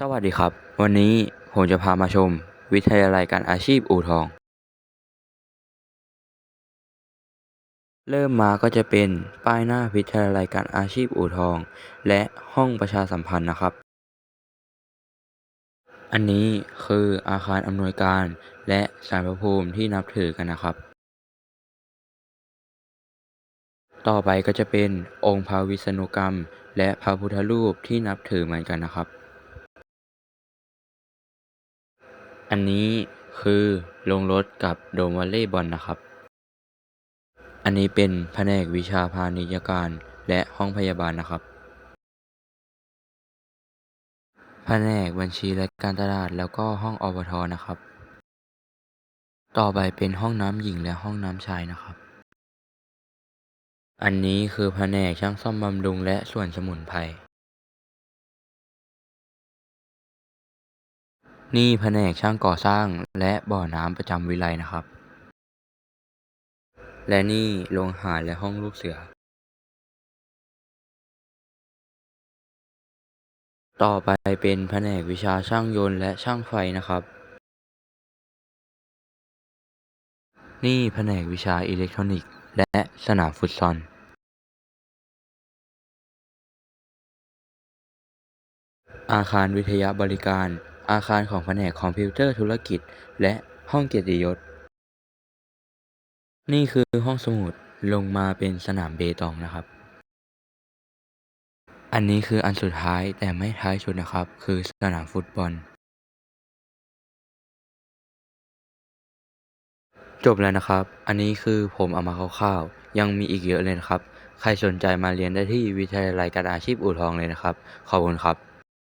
สวัสดีครับ วันนี้ผมจะพามาชม วิทยาลัยการอาชีพอู่ทอง เริ่มมาก็จะเป็นป้ายหน้าวิทยาลัยการอาชีพอู่ทอง และห้องประชาสัมพันธ์นะครับ อันนี้คืออาคารอำนวยการและศาลพระภูมิที่นับถือกันนะครับ ต่อไปก็จะเป็นองค์พระวิษณุกรรม และพระพุทธรูปที่นับถือเหมือนกันนะครับ อันนี้คือโรงรถกับโดมวอลเลย์บอลนะครับ อันนี้เป็นแผนกวิชาพาณิชยการและห้องพยาบาลนะครับ แผนกบัญชีและการตลาดแล้วก็ห้องอปทนะครับ ต่อไปเป็นห้องน้ำหญิงและห้องน้ำชายนะครับ อันนี้คือแผนกช่างซ่อมบำรุงและส่วนสมุนไพร นี่แผนกช่างก่อสร้างและบ่อน้ำประจำวิไลนะครับ และนี่โรงอาหารและห้องลูกเสือ ต่อไปเป็นแผนกวิชาช่างยนต์และช่างไฟนะครับ นี่แผนกวิชาอิเล็กทรอนิกส์ และสนามฟุตซอลอาคารวิทยาบริการ อาคารของแผนกคอมพิวเตอร์ธุรกิจ และห้องเกียรติยศ นี่คือห้องสมุดลงมาเป็นสนามเบตองนะครับ อันนี้คืออันสุดท้ายแต่ไม่ท้ายสุดนะครับ คือสนามฟุตบอล จบแล้วนะครับ อันนี้คือผมเอามาคร่าวๆ ยังมีอีกเยอะเลยนะครับ ใครสนใจมาเรียนได้ที่วิทยาลัยการอาชีพอู่ทองเลยนะครับ ขอบคุณครับ